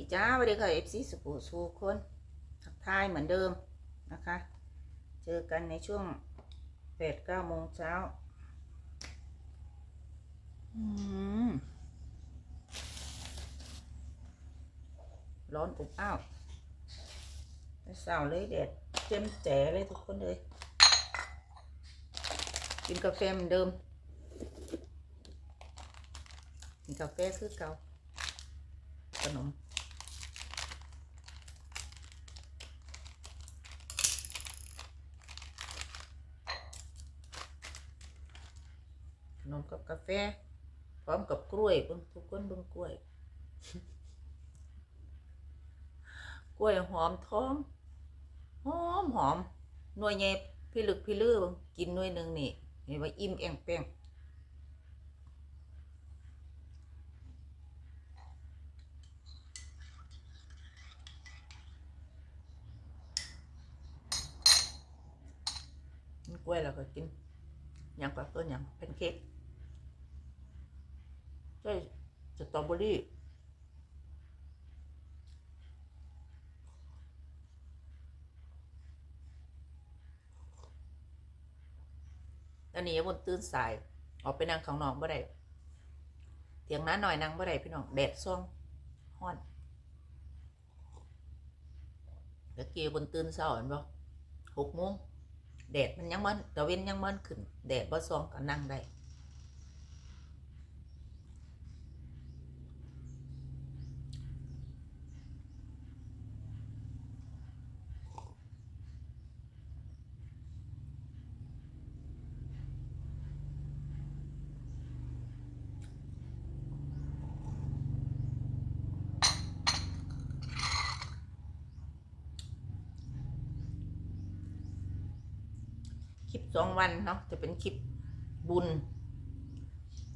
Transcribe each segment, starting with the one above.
ดีจ้าสวัสดีค่ะเอฟซีสปูสูคนทักทายเหมือนเดิมนะคะ เจอกันในช่วงแปดเก้าโมงเช้าร้อนอบอ้าวสาวเลยแดดเต็มแจ๋เลยทุกคนเลย กินกาแฟเหมือนเดิม กินกาแฟคือเก่าขนม กาแฟ พร้อมกับกล้วยเบิ่งทุกคนเบิ่งกล้วย กล้วยหอมท้องหอมหอมหน่วยใหญ่พี่ลึกพี่ลือเบิ่งกินหน่วยหนึ่งนี่เห็นว่าอิ่มแองแป้งกินกล้วยแล้วก็กินยังกับต้นยังแพนเค้ก ใช่สตรอเบอรี่ตอนนี้บนตื่นสาย ออกไปนั่งข้างน้อกบ่ได้เถียงน้าหน่อยนั่งบ่ได้พี่น้องแดดซ่องฮ้อนเมื่อกี้บนตื่นเช้าเห็นบ่หกโมงแดดมันยังมันตะเว้นยังมันขึ้น แดดบ่ซ่องก็นั่งได้ วันเนาะจะเป็นคลิปบุญ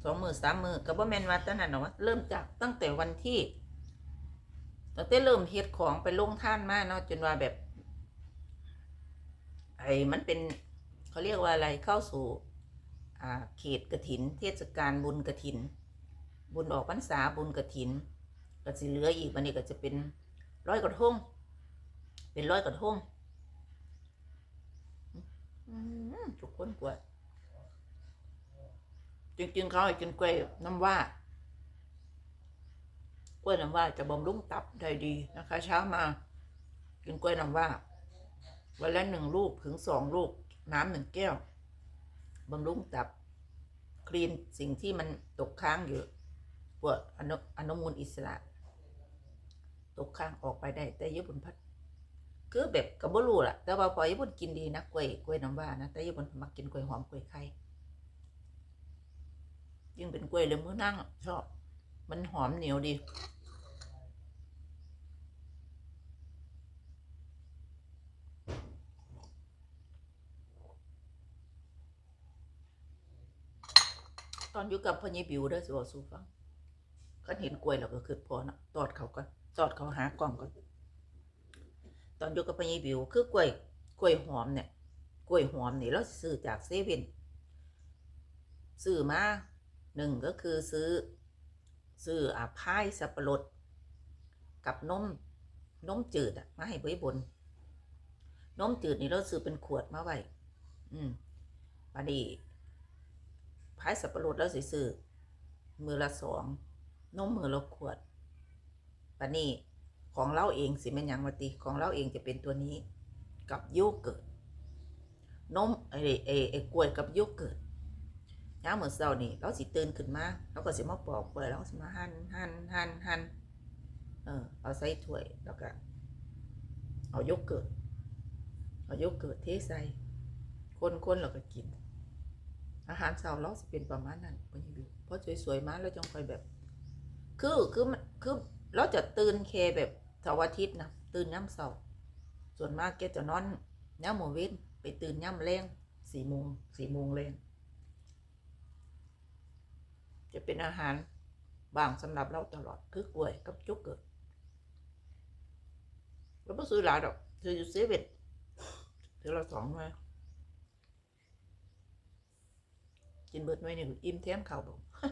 สองมือสามมือกับว่าแมนว่าตั้งแต่นว่าเริ่มจากตั้งแต่วันที่ตั้งแต่เริ่มเฮ็ดของไปลงท่านมาเนาะจนว่าแบบไอ้มันเป็นเขาเรียกว่าอะไรเข้าสู่อ่าเขตกระถิน เทศกาลบุญกระถิน บุญออกพรรษาบุญกระถินก็สิเหลืออีกวันนี้ก็จะเป็นร้อยกระทงเป็นร้อยกระทง ทุกคนกล้วย จริง ๆ เขาให้กินกล้วยน้ำว่ากล้วยน้ำว่าจะบำรุงตับได้ดีนะคะ เช้ามา กินกล้วยน้ำว่า วันละหนึ่งลูกถึงสองลูก น้ำหนึ่งแก้วบำรุงตับ คลีนสิ่งที่มันตกค้างอยู่พวกอนุอนุมูลอิสระ ตกค้างออกไปได้แต่ญี่ปุ่นพัด คือแบบกับบรูล่ะ แต่ว่าพอญี่ปุ่นกินดีนะกล้วยกล้วยน้ำว้านะ แต่ญี่ปุ่นมักกินกล้วยหอมกล้วยไข่ยิ่งเป็นกล้วยเลยมือนั่งชอบ มันหอมเหนียวดี ตอนอยู่กับพ่อยี่บิวเด้สิบอกสู้ฟังก็เห็นกล้วยแล้วก็คือพอนะตอดเขาก่อนตอดเขาหากล่องก่อน ตอนอยู่กับพญบิวคือกล้วยกล้วยหอมเนี่ยกล้วยหอมนี่เราซื้อจากเซเว่นซื้อมาหนึ่งก็คือซื้อซื้ออาพายสับปะรดกับนมนมจืดอะมาให้ไว้บนนมจืดนี่เราซื้อเป็นขวดมาไว้อืมพอดีพายสับปะรดแล้วสิซื้อมือละสองนมมือละขวดปานนี้ ของเราเองสิแม่นยังวะติของเราเองจะเป็นตัวนี้กับโยเกิร์ตนมไอ้ไอ้ไอ้กล้วยกับโยเกิร์ตยามมื้อเช้านี่เราสิตื่นขึ้นมาเราก็สิมาปอกกล้วยเราก็สิมาหั่นหั่นหั่นหั่นเออเอาใส่ถ้วยแล้วก็เอาโยเกิร์ตเอาโยเกิร์ตเทใส่คนๆแล้วก็กิน อาหารเช้าเราสิเป็นประมาณนั้นบ่ยิบิวพอสวยๆมาแล้วจงคอยแบบ คือคือมันคือเราจะตื่นเคแบบ เสาร์อาทิตย์นะตื่นย่ำเสาร์ส่วนมากแกจะนอนย่ำโมเว้นไปตื่นย่ำแรงสี่โมงสี่โมงแรงจะเป็นอาหารบางสำหรับเราตลอดคือกล้วยกับจุกเกิดเราไม่ซื้อหลายดอกซื้ออยู่เซเว่นถือละสองมากินเบิดไว้นี่อิ่มแทนข้าวบอก เ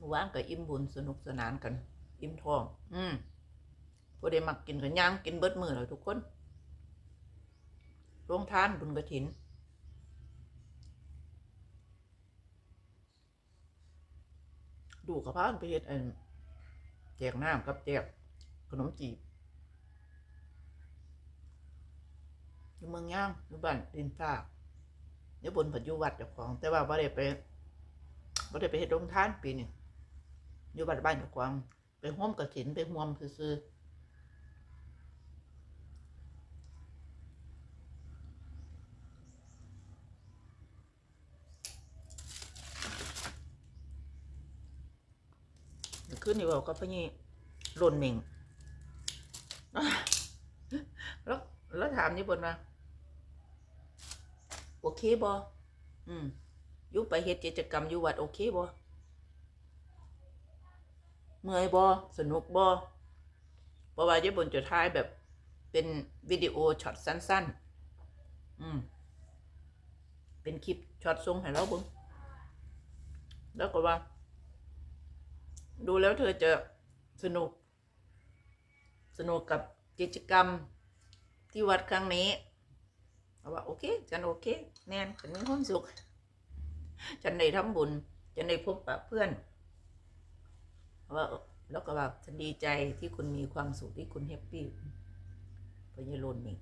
มื่อวานก็อิ่มบุญสนุกสนานกัน อิ่มท้อง อืมพอได้มักกินกันย่างกินเบิดมือแล้วทุกคนโรงทานบุญกระถิน ดูกับพานไปเฮ็ดอันแจกน้ำกับแจกขนมจีบอยู่เมืองย่างอยู่บ้านดินซากอยู่บนปัจจุวัดเจ้าของ แต่ว่าบ่ได้ไปบ่ได้ไปเฮ็ดโรงทานปีนี้ อยู่บ้านบ้านเจ้าของไปห่วมกระถินไปห่วมซื่อๆขึ้นนี่กกับพนี่หล่นเหม่งแล้วแล้วถามนี่บนว่าโอเคบออืมยู่ไปเฮ็ดกิจกรรมอยู่วัดโอเคบอ เมื่อยบอสนุกบอเพราะว่าญี่ปุ่นจะท้ายแบบเป็นวิดีโอช็อตสั้น ๆ อืม เป็นคลิปช็อตทรงให้เราบิ่งแล้วก็ว่า ดูแล้วเธอจะสนุก สนุกกับกิจกรรมที่วัดครั้งนี้เอาว่าโอเค ฉันโอเค แน่นฉันมีความสุข ฉันได้ทำบุญ ฉันได้พบปะเพื่อน ว่าแล้วก็แบบฉันดีใจที่คุณมีความสุขที่คุณแฮปปี้พญาโลนนี่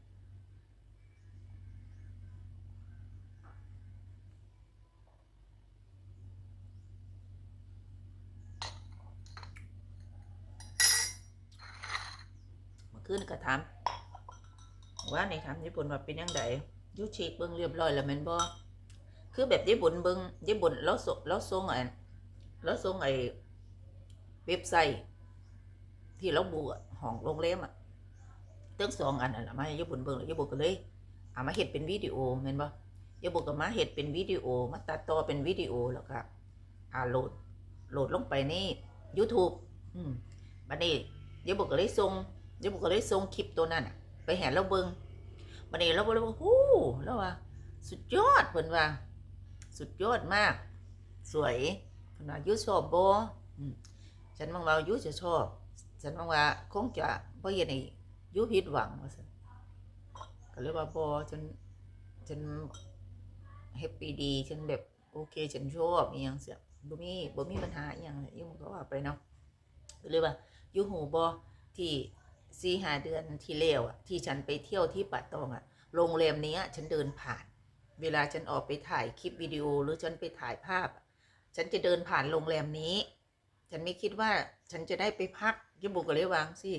เมื่อคืนก็ถามว่าในถามญี่ปุ่นว่าเป็นยังไงยูชีเบิ้งเรียบร้อยแล้วแม่นบ่คือแบบญี่ปุ่นเบิ้งญี่ปุ่นแล้วส่งแล้วส่งไอ้แล้วส่งไอ้ เว็บไซต์ ที่เราบุกอะห้องโรงแรมอะตั้งสองอันนั่ะมาให้ญี่ปุ่นเบิ่งแล้วญี่ปุ่นก็เลยเอามาเห็ดเป็นวิดีโอแม่นบ่ญี่ปุ่นก็มาเห็ดเป็นวิดีโอ มาตัดต่อเป็นวิดีโอแล้วก็อ่าโหลดโหลดลงไปใน YouTube อืมบัดนี้ญี่ปุ่นก็เลยส่งญี่ปุ่นก็เลยส่งคลิปตัวนั้นน่ะ ไปแห่เราเบิ่งบัดนี้เราก็เลยว่าฮู้แล้วว่า สุดยอดเพิ่นว่า สุดยอดมาก สวยเพิ่นว่ายูชอบบ่อืม ฉันมองว่ายูจะชอบ ฉันมองว่าคงจะบ่เฮ็ดให้ยูผิดหวังว่าซั่นก็เลยว่าบ่ฉันฉันแฮปปี้ดีฉันแบบโอเคฉันชอบอีหยังเสียบ่มีบ่มีปัญหาอีหยังเลยยูก็ว่าไปเนาะก็เลยว่ายูหูบ่ที่สี่ห้าเดือนที่แล้วอะที่ฉันไปเที่ยวที่ป่าตองอะโรงแรมเนี้ยฉันเดินผ่าน เวลาฉันออกไปถ่ายคลิปวิดีโอหรือฉันไปถ่ายภาพอะฉันจะเดินผ่านโรงแรมนี้ ฉันไม่คิดว่าฉันจะได้ไปพักยิบุกก็เลยวางสิ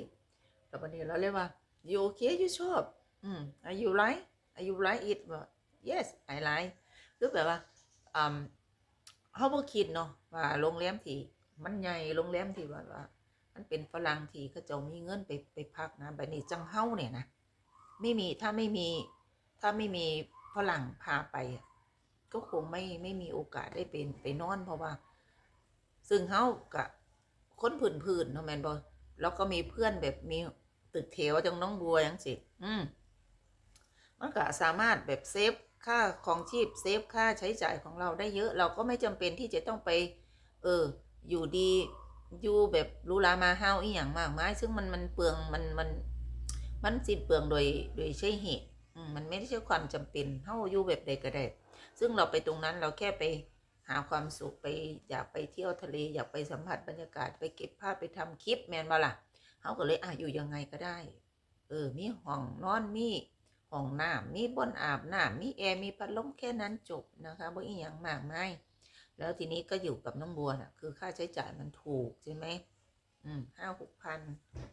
แต่วันนี้เราเลยว่า you okay you ชอบ อืม are you like are you like it ว่า yes I like คือแบบว่าอืมเขาบ่คิดเนาะว่าโรงแรมที่มันใหญ่โรงแรมที่ว่าว่า มันเป็นฝรั่งที่เขาจ้ามีเงินไปไปพักนะแบบนี้จังเฮ้าเนี่ยนะไม่มีถ้าไม่มี ถ้าไม่มีฝรั่งพาไปก็คงไม่ไม่มีโอกาสได้เป็นไปนอนเพราะว่า ซึ่งเฮากับคนผื่นๆเนาะแมนบอแล้วก็มีเพื่อนแบบมีตึกแถวจังน้องบัวยังสิอืมมันก็สามารถแบบเซฟค่าของชีพเซฟค่าใช้จ่ายของเราได้เยอะ เราก็ไม่จำเป็นที่จะต้องไป เออ อยู่ดีอยู่แบบรูหรามาเฮาอีหยังมากมายซึ่งมันมันเปลืองมันมันมันสิ้นเปลืองโดยโดยใช่เหตุมันไม่ใช่ความจำเป็นเฮาอยู่แบบใดก็ได้ ซึ่งเราไปตรงนั้นเราแค่ไป หาความสุขไปอยากไปเที่ยวทะเลอยากไปสัมผัสบรรยากาศไปเก็บภาพไปทำคลิปแมนมาล่ะเขาก็เลยอะอยู่ยังไงก็ได้ เออ มีห้องนอนมีห้องน้ำมีบนอาบน้ำมีแอร์มีพัดลมแค่นั้นจบนะคะบ่อีหยังมากมายแล้วทีนี้ก็อยู่กับน้องบัวน่ะ คือค่าใช้จ่ายมันถูกใช่ไหมอืมห้าหกพัน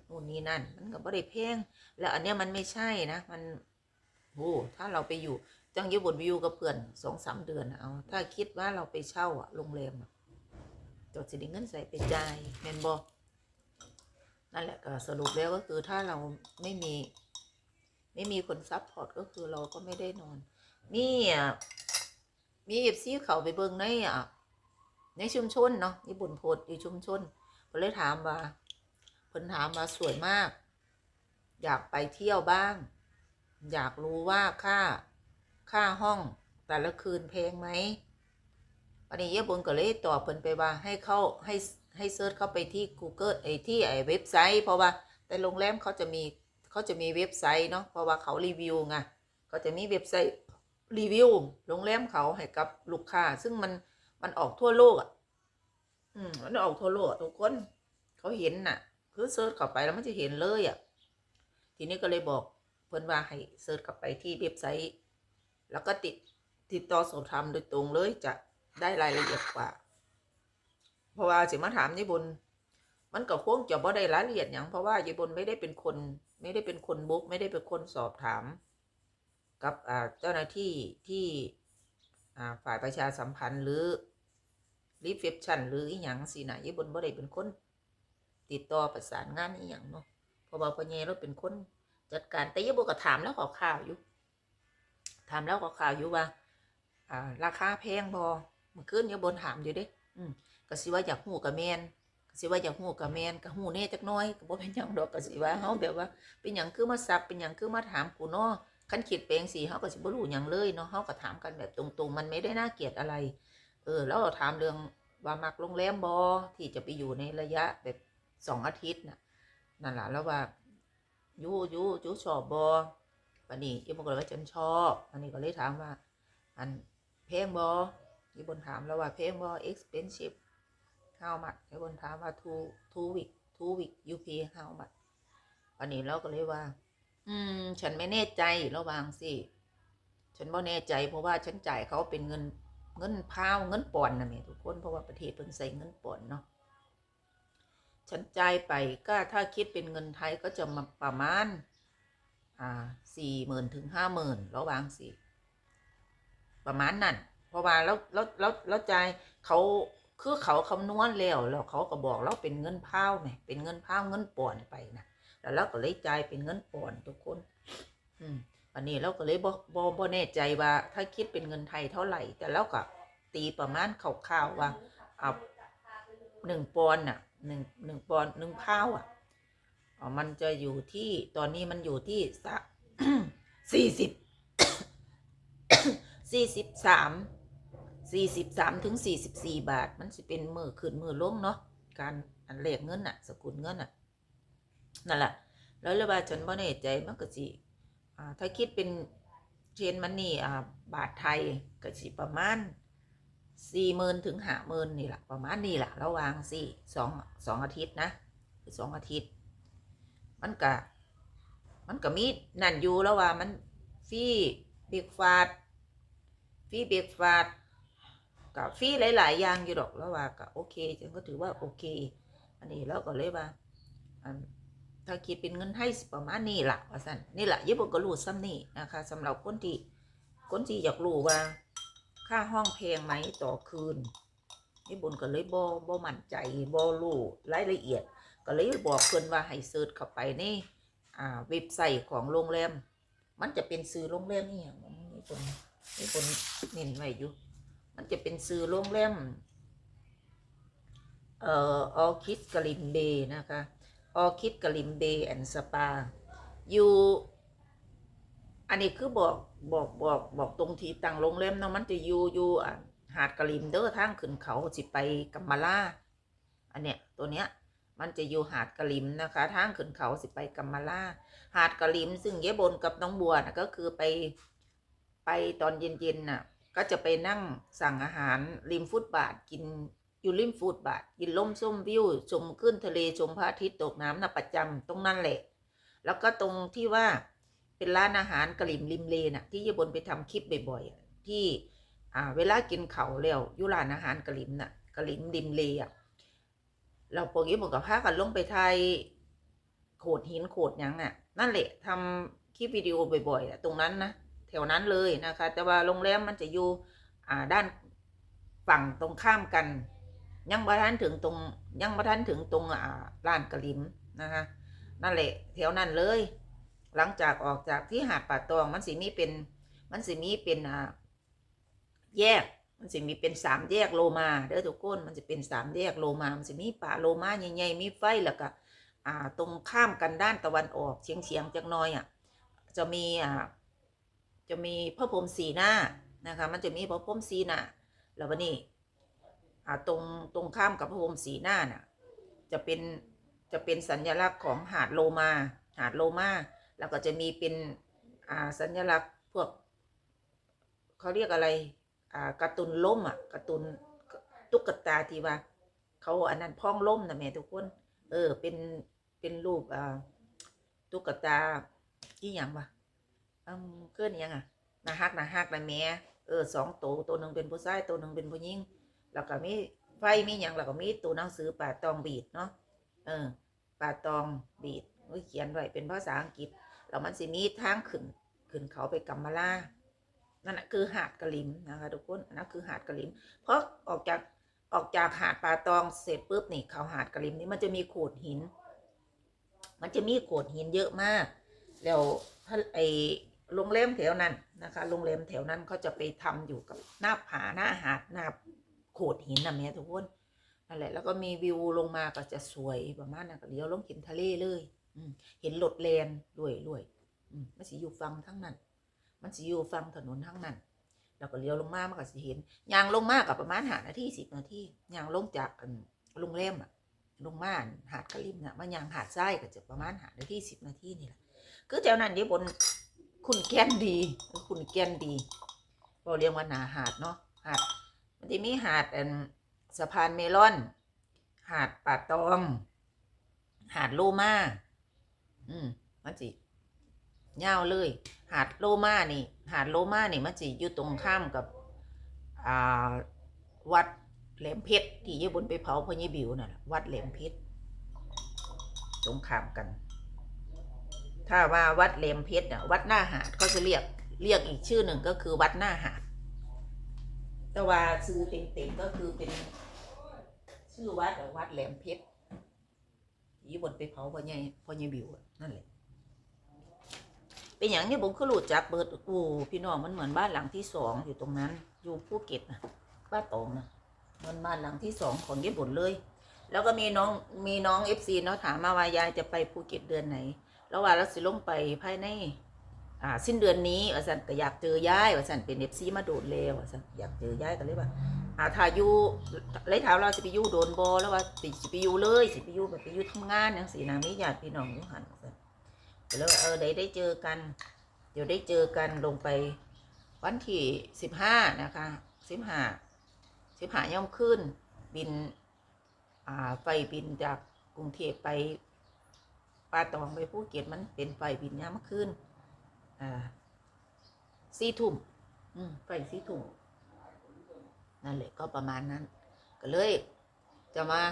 นู่นนี่นั่น มันก็บ่ได้แพงแล้วอันเนี้ยมันไม่ใช่นะ มันโอ้ถ้าเราไปอยู่ จังอยู่บนวิวกับเพื่อนสองสามเดือนนะเอาถ้าคิดว่าเราไปเช่าอะโรงแรมอะจดสิด้เงินใส่ไปจ่ายแมนบอนั่นแหละก็สรุปแล้วก็คือถ้าเราไม่มี ไม่มีคนซัพพอร์ตก็คือเราก็ไม่ได้นอนมีอะมีเอฟซีเขาไปเบิ่งในอะในชุมชนเนาะญี่ปุ่นโพดอยู่ชุมชนเพิ่นเลยถามว่าเพิ่นถามมาสวยมาก อยากไปเที่ยวบ้าง อยากรู้ว่าค่า ค่าห้องแต่ละคืนแพงไหมวันนี้เยบนก็เลยตอบเพิ่นไปว่าให้เข้าให้ให้เซิร์ชเข้าไปที่ Google ไอ้ที่ไอ้เว็บไซต์ เพราะว่าแต่โรงแรมเขาจะมีเขาจะมีเว็บไซต์เนาะเพราะว่าเขารีวิวไงเขาจะมีเว็บไซต์รีวิวโรงแรมเขาให้กับลูกค้า ซึ่งมันมันออกทั่วโลกอะอืมมันออกทั่วโลกทุกคนเขาเห็นน่ะ คือเซิร์ชเข้าไปแล้วมันจะเห็นเลยอะทีนี้ก็เลยบอกเพิ่นว่าให้เซิร์ชกลับไปที่เว็บไซต์ แล้วก็ติดติดต่อสอบถามโดยตรงเลยจะได้รายละเอียดกว่า เพราะว่าสิมาถามยี่บน มันก็คงจะบ่ได้รายละเอียดอย่างเพราะว่ายี่บนไม่ได้เป็นคน ไม่ได้เป็นคนบุกไม่ได้เป็นคนสอบถาม กับเจ้าหน้าที่ที่ฝ่ายประชาสัมพันธ์หรือรีเฟปชันหรืออีหยังสินะยี่บนบ่ได้เป็นคน ติดต่อประสานงานอีหยังเนาะเพราะว่าพ่อใหญ่เราเป็นคนจัดการแต่ยี่บนก็ถามแล้วขอข่าวอยู่ามแล้วก็ข่าวอยู่ว่าอ่า ราคาแพงบอมื่อคืนยังบนถามอยู่เด้อืมก็สิว่าอยากหูกับแมนก็สิว่าอยากหูกับแมนก็หูแน่จักน้อยก็บ่เป็นหยังดอกก็สิว่าเฮาแบบว่า เป็นหยังคือมาซักเป็นหยังคือมาถามกูเนาะคันคิดแปลงสีเฮาก็สิบ่รู้หยังเลยเนาะเฮาก็ถามกันแบบตรงๆ มันไม่ได้น่าเกลียดอะไร เออ แล้วเราถามเรื่องว่ามักโรงแรมบอที่จะไปอยู่ในระยะแบบสองอาทิตย์น่ะนั่นแหละแล้วว่าอยู่อยู่อยู่ชอบบอ วันนี้ยี่บนก็เลยว่าฉันชอบวันนี้ก็เลยถามว่า อันเพลงบอยี่บนถามแล้วว่าเพลงบอ expensive how much ยี่บนถามว่า two two week two week you pay how much วันนี้เราก็เลยว่า อืม ฉันไม่แน่ใจระวังสิฉันบ่แน่ใจเพราะว่าฉันจ่ายเขาเป็นเงินเงินพาวเงินปอนนะแม่ทุกคนเพราะว่าประเทศเพิ่นใส่เงินปอนเนาะฉันจ่ายไปก็ถ้าคิดเป็นเงินไทยก็จะมาประมาณ อ่าสี่หมื่นถึงห้าหมื่นระหวางสี่ประมาณนั้นเพราะว่าแล้วแล้วแล้วแล้วใจเขาคือเขาคำนวณแล้วแล้วเขาก็บอกเราเป็นเงินพาวไงเป็นเงินพาวเงินปอนไปนะแล้วเราก็เลยจ่ายเป็นเงินปอนทุกคน อืมวันนี้เราก็เลยบ่บ่บ่แน่ใจว่า ถ้าคิดเป็นเงินไทยเท่าไหร่ แต่เราก็ตีประมาณคร่าวๆว่าอ่าหนึ่งปอนด์น่ะหนึ่งหนึ่งปอนด์หนึ่งพาวอะ อ๋อมันจะอยู่ที่ตอนนี้มันอยู่ที่สะสี่สิบสี่สิบสามสี่สิบสามถึงสี่สิบสี่บาท มันจะเป็นมือขึ้นมือลงเนาะการอันเลขเงินอะสกุลเงินอะนั่นแหละแล้วเลยว่าฉันบ่แน่ใจมันก็สิอ่าถ้าคิดเป็นเชนมันนี่อ่าบาทไทยก็สิประมาณสี่หมื่นถึงห้าหมื่นนี่แหละประมาณนี่แหละระวางสี่สองสองอาทิตย์นะสองอาทิตย์ มันก็มันก็มีนั่นอยู่แล้วว่ามันฟรีเบรกฟาดฟรีเบรกฟาดกับฟรีหลาย ๆ อย่างอยู่ดอกแล้วว่าก็โอเคฉันก็ถือว่าโอเค อันนี้เราก็เลยว่าถ้าคิดเป็นเงินไทยสิประมาณนี้ล่ะว่าสันนี่แหละญี่ปุ่นก็รู้ซ้ำนี่นะคะสำหรับคนที่คนที่อยากรู้ว่า ค่าห้องแพงไหมต่อคืนญี่ปุ่นก็เลยบ่บ่มั่นใจบ่รู้รายละเอียด ก็เลยบอกเพิ่นว่าให้เสิร์ชเข้าไปในอ่าเว็บไซต์ของโรงแรม มันจะเป็นซื้อโรงแรมนี่อย่างนี้คนนี่คนเน้นไว้อยู่ มันจะเป็นซื้อโรงแรมเอ่อออคิดกลิมเบย์นะคะออคิดกลิมเบย์แอนด์สปาอยู่อันนี้คือบอกบอกบอกบอกตรงที่ตั้งโรงแรมเนาะมันจะอยู่อยู่อะหาดกะลิมเด้อทางขึ้นเขาสิไปกัมมาลาอันเนี้ยตัวเนี้ย มันจะอยู่หาดกะลิมนะคะ ทางขึ้นเขาสิไปกัมมาลาหาดกะลิม ซึ่งเยบนกับน้องบัวนะก็คือไปไปตอนเย็นๆน่ะ ก็จะไปนั่งสั่งอาหารริมฟุตบาทกินอยู่ริมฟุตบาทกินล่มส้มวิวชมขึ้นทะเลชมพระอาทิตย์ตกน้ำนะประจำตรงนั้นแหละ แล้วก็ตรงที่ว่าเป็นร้านอาหารกะลิมริมเลน่ะ ที่เยบนไปทำคลิปบ่อยๆที่อ่าเวลากินเขาวแล้วอยู่ร้านอาหารกะลิมน่ะกะลิมริมเลอะ เราพวกนี้ผมกับพากันลงไปไทยโขดหินโขดยังอะ นั่นแหละทำคลิปวิดีโอบ่อยๆตรงนั้นนะแถวนั้นเลยนะคะ แต่ว่าโรงแรมมันจะอยู่อ่าด้านฝั่งตรงข้ามกัน ยังบ่ทันถึงตรงยังบ่ทันถึงตรงอ่าร้านกระลิมนะคะนั่นแหละแถวนั้นเลย หลังจากออกจากที่หาดป่าตองมันสิมีเป็นมันสิมีเป็นอ่าแยก มันจะมีเป็นสามแยกโลมาเด้อทุกคนมันจะเป็นสามแยกโลมา มันจะมีป่าโลมาใหญ่ๆมีไฟแล้วก็อ่าตรงข้ามกันด้านตะวันออกเฉียงเฉียงจักหน้อยอะจะมีอ่าจะมีพระพรหมสีหน้านะคะมันจะมีพระพรหมสีหน้าแล้ววันนี้อ่าตรงตรงข้ามกับพระพรหมสีหน้าน่ะจะเป็นจะเป็นสัญลักษณ์ของหาดโลมา หาดโลมาแล้วก็จะมีเป็นอ่าสัญลักษณ์พวกเขาเรียกอะไร การ์ตูนล่มอะการ์ตูนตุ๊กตาที่ว่า เขาอันนั้นพ้องล่มนะแม่ทุกคน เออ เป็นเป็นรูปอ่าตุ๊กตาที่อย่างวะอืมเกินอิหยังอะนาฮักนาฮักนะแม่เออสองตัวตัวหนึ่งเป็นผู้ชายตัวหนึ่งเป็นผู้หญิงแล้วก็มีไฟมีอย่างแล้วก็มีตัวหนังสือป่าตองบีดเนาะเออป่าตองบีดเอ้ยเขียนไว้เป็นภาษาอังกฤษแล้วมันสิมีทางขึ้นขึ้นเขาไปกัมมาลา นั่นแหะคือหาดกระลิมนะคะทุกคนนั่นคือหาดกระลิม เพราะออกจากออกจากหาดป่าตองเสร็จปุ๊บนี่เขาหาดกระลิมนี่มันจะมีโขดหิน มันจะมีโขดหินเยอะมาก แล้วถ้าไอโรงแรมแถวนั้นนะคะโรงแรมแถวนั้นเขาจะไปทำอยู่กับหน้าผาหน้าหาดหน้าโขดหินนะแม่ทุกคนนั่นแหละแล้วก็มีวิวลงมาก็จะสวยประมาณนั้นก็เลี้ยวลงเห็นทะเลเลยอืเห็นรถแลนด้วยด้วยอืมมันสิอยู่ฟังทั้งนั้น มันสิอยู่ฟังถนนทั้งนั้นแล้วก็เลี้ยวลงมามันก็สิเห็นยางลงมากับประมาณหานาทีสิบนาทียางลงจากอันโรงแรมอะลงมาหาดกะลิมน่ะมายางหาดทรายก็จะประมาณหานาทีสิบนาทีนี่แหละคือแถวนั้นนี่บนคุณแก่นดีคุณแก่นดีเราเรียกว่าหนาหาดเนาะหาดมันจะมีหาดสะพานเมลอน หาดป่าตอง หาดโลมาอืมมันจิ ยาวเลย หาดโลมานี่ หาดโลมานี่มันจิอยู่ตรงข้ามกับอ่าวัดแหลมเพชรที่ญี่ปุ่นไปเผาพญบิวน่ะวัดแหลมเพชรตรงข้ามกัน ถ้าว่าวัดแหลมเพชรน่ะวัดหน้าหาดก็จะเรียกเรียกอีกชื่อหนึ่งก็คือวัดหน้าหาด แต่ว่าชื่อเต็มๆก็คือเป็นชื่อวัดวัดแหลมเพชรยี่บนไปเผาพ่อใหญ่พ่อใหญ่บิวนั่นแหละ เป็นอย่างนี้ผมก็รู้จักเบิดโอ้พี่น้องมันเหมือนบ้านหลังที่สองอยู่ตรงนั้น อยู่ภูเก็ตนะบ้านตองนะมันบ้านหลังที่สองของญี่ปุ่นเลย แล้วก็มีน้องมีน้องเอฟซีเนาะถามมาว่ายายจะไปภูเก็ตเดือนไหน แล้วว่าเราสิลงไปภายในอ่าสิ้นเดือนนี้ว่าสันก็อยากเจอยายว่าสันเป็นเอฟซีมาโดดเลวว่าสันอยากเจอยายก็เลยว่าอ่าถ้ายู่เลยถามเราสิไปยู่โดนบอแล้วว่าสิสิไปยู่เลยสิไปยู่แบบไปยู่ทำงานอย่างสีนามีญาติพี่น้องยู่หันสัน ก็เลยว่าเออได้ได้เจอกัน เดี๋ยวได้เจอกันลงไป วันที่สิบห้านะคะสิบห้าสิบห้าย่อมขึ้น บิน อ่าไฟบินจากกรุงเทพไปปาตองไปภูเก็ตมันเป็นไฟบินย่ำขึ้นอ่าสี่ทุ่มอืมไปสี่ทุ่มนั่นแหละก็ประมาณนั้น ก็เลย จะมา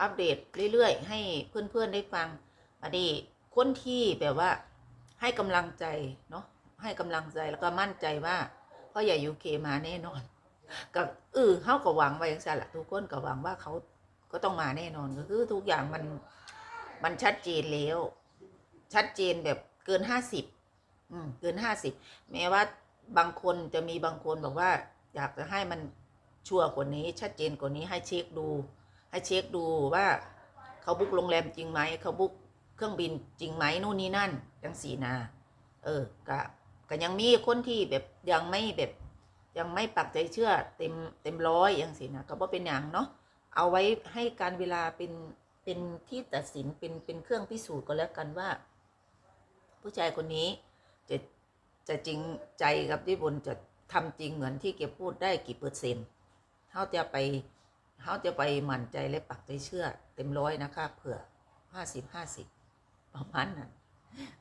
อัปเดตเรื่อยๆ ให้เพื่อนๆได้ฟังอดี คนที่แบบว่าให้กำลังใจเนาะให้กำลังใจแล้วก็มั่นใจว่าพ่อใหญ่ยูเคมาแน่นอนกับเออเขาก็หวังไว้อย่างนั้นแหละทุกคนก็หวังว่าเขาก็ต้องมาแน่นอนก็คือทุกอย่างมันมันชัดเจนแล้ว ชัดเจนแบบเกินห้าสิบอืมเกินห้าสิบแม้ว่าบางคนจะมีบางคนบอกว่า อยากจะให้มันชัวร์กว่านี้ ชัดเจนกว่านี้ให้เช็คดู ให้เช็คดูว่าเขาบุกโรงแรมจริงไหมเขาบุก เครื่องบินจริงไหมนู่นนี่นั่นจังสีนา เออกะก็ยังมีคนที่แบบยังไม่แบบยังไม่ปักใจเชื่อเต็มเต็มร้อยอย่างสีนะก็บ่เป็นอย่างเนาะเอาไว้ให้การเวลาเป็นเป็นที่ตัดสินเป็นเป็นเครื่องพิสูจน์ก็แล้วกันว่า ผู้ชายคนนี้จะจะจริงใจกับที่บนจะทำจริงเหมือนที่เก็บพูดได้กี่เปอร์เซ็นต์เขาจะไปเขาจะไปหมั่นใจและปักใจเชื่อ เต็มร้อยนะคะเผื่อห้าสิบห้าสิบ ประมาณนั้น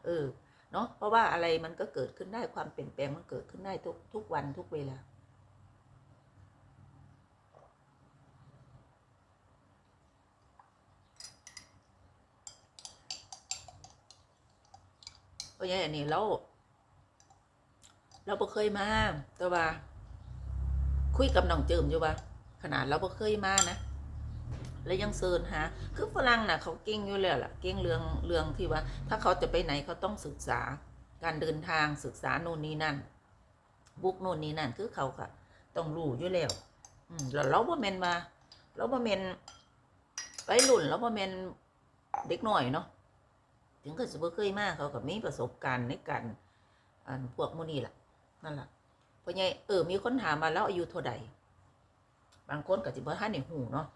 เออเนาะเพราะว่าอะไรมันก็เกิดขึ้นได้ความเปลี่ยนแปลงมันเกิดขึ้นได้ทุกทุกวันทุกเวลาเพราะฉะนั้นอันนี้เราเราบ่เคยมาแต่ว่า คุยกับน้องเจิมอยู่ว่าขนาดเราบ่เคยมานะ แล้วยังเซิร์นหา คือฝรั่งน่ะเขาเก่งอยู่แล้วล่ะ เก่งเรื่องเรื่องที่ว่า ถ้าเขาจะไปไหนเขาต้องศึกษาการเดินทางศึกษาโน่นนี่นั่น บุกโน่นนี่นั่นคือเขาก็ต้องรู้อยู่แล้วอืมแล้วเราบ่แมนมาเราบ่แมนวัยรุ่นเราบ่แมนเด็กหน้อยเนาะถึงก็สิบ่เคยมากเขาก็มีประสบการณ์ในการอันพวกมูนี้แหละนั่นล่ะเพราะไงเออมีคนถามมาแล้วอายุเท่าใดบางคนก็สิบ่ทันได้ฮู้เนาะ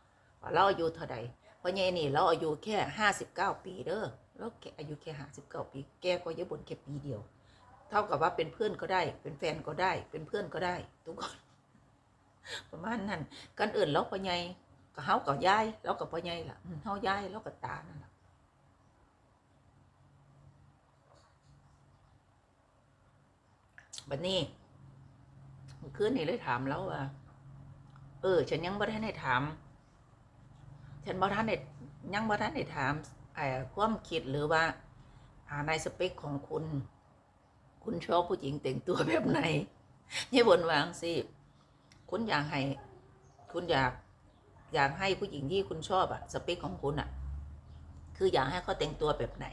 ว่าเราอายุเท่าใดพ่อใหญ่นี่เราอายุแค่59ปีเด้อเราแค่อายุแค่59ปี แกก็เยายบนแค่ปีเดียว เท่ากับว่าเป็นเพื่อนก็ได้ เป็นแฟนก็ได้ เป็นเพื่อนก็ได้ ทุกคนประมาณนั้นกันอื่นเราพ่อใหญ่ก็เฮากับยายเรากับพ่อใหญ่ล่ะเฮายายเรากับตานั่นล่ะบัดนี้เมื่อคืนนี่เลยถามแล้วว่า เออ ฉันยังบ่ทันได้ถาม ฉันบ่ทันได้ยังบ่ทันได้ถามไอ้ความคิดหรือว่าอ่าในสเปคของคุณ คุณชอบผู้หญิงแต่งตัวแบบไหนยี่บนวางสิคุณอยากให้ คุณอยาก อยากให้ผู้หญิงที่คุณชอบอะสเปคของคุณอะคืออยากให้เขาแต่งตัวแบบไหน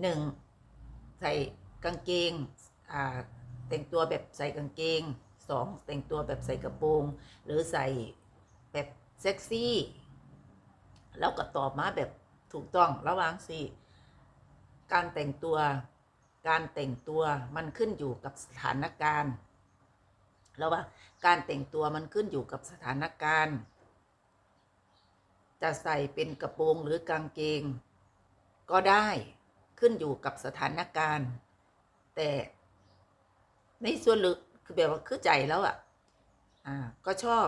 หนึ่งใส่กางเกงอ่าแต่งตัวแบบใส่กางเกงสองแต่งตัวแบบใส่กระโปรง หรือใส่แบบเซ็กซี่ แล้วก็ตอบมาแบบถูกต้องระวังสิการแต่งตัว การแต่งตัวมันขึ้นอยู่กับสถานการณ์แล้วว่าการแต่งตัวมันขึ้นอยู่กับสถานการณ์ จะใส่เป็นกระโปรงหรือกางเกง ก็ได้ขึ้นอยู่กับสถานการณ์ แต่ในส่วนลึกคือแบบว่าคือใจแล้วอะ่ะอ่าก็ชอบ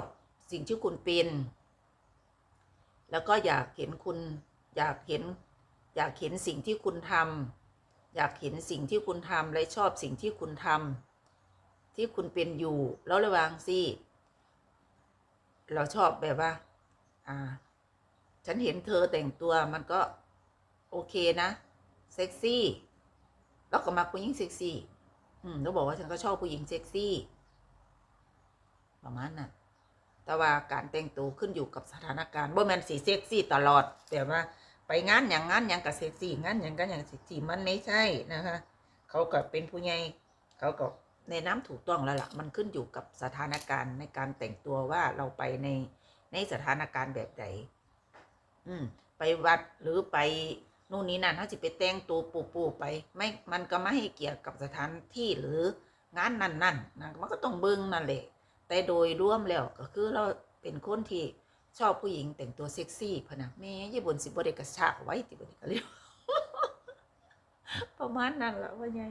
สิ่งที่คุณเป็น แล้วก็อยากเห็นคุณอยากเห็นอยากเห็นสิ่งที่คุณทำอยากเห็นสิ่งที่คุณทำและชอบสิ่งที่คุณทำที่คุณเป็นอยู่แล้วระวังสิเราชอบแบบว่า อ่า ฉันเห็นเธอแต่งตัวมันก็โอเคนะเซ็กซี่แล้วก็มาผู้หญิงเซ็กซี่ อืมแล้วบอกว่าฉันก็ชอบผู้หญิงเซ็กซี่ ประมาณนั้น แต่ว่าการแต่งตัวขึ้นอยู่กับสถานการณ์บ่แมนสีเซ็กซี่ตลอด แต่ว่าไปงานอย่างงานอย่างกับเซ็กซี่งานอย่างกันอย่างเซ็กซี่มันไม่ใช่นะคะ เขาก็เป็นผู้ใหญ่เขาก็ในน้ำถูกต้องแล้วล่ะ มันขึ้นอยู่กับสถานการณ์ในการแต่งตัวว่าเราไปในในสถานการณ์แบบใดอืม ไปวัดหรือไปนู่นนี่นั่นถ้าจะไปแต่งตัวปูปูไป ไม่ มันก็ไม่ให้เกี่ยวกับสถานที่หรืองานนั่นนั่นนะมันก็ต้องเบิ้งนั่นแหละ แต่โดยรวมแล้วก็คือเราเป็นคนที่ชอบผู้หญิงแต่งตัวเซ็กซี่พนะแม่ยี่บนสิบริกระชากไว้ติบริกระเรียกประมาณนั้นแหละว่าไง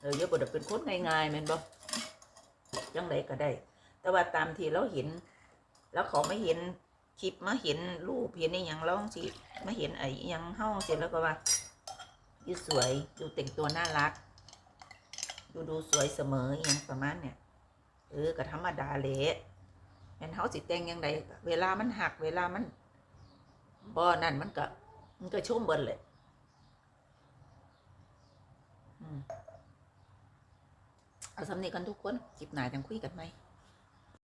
เออเยอะบดเป็นคนง่ายๆแม่นบ่จังไดก็ได้ แต่ว่าตามที่เราเห็น แล้วเขาไม่เห็นคลิปมาเห็นรูปเห็นอย่างเราสิ มาเห็นไอ้ยังเฮาเสร็จแล้วก็ว่าดูสวยดูแต่งตัวน่ารัก ดูดูสวยเสมออย่างประมาณเนี่ยเออก็ธรรมดาเละแม่นเฮาสิแต่งยังไงเวลามันหักเวลามันบ่นั่นมันก็ มันก็ชุ่มเบิดเลยอืมเอาสำเนียกันทุกคนคลิปหนาจังคุยกันไหม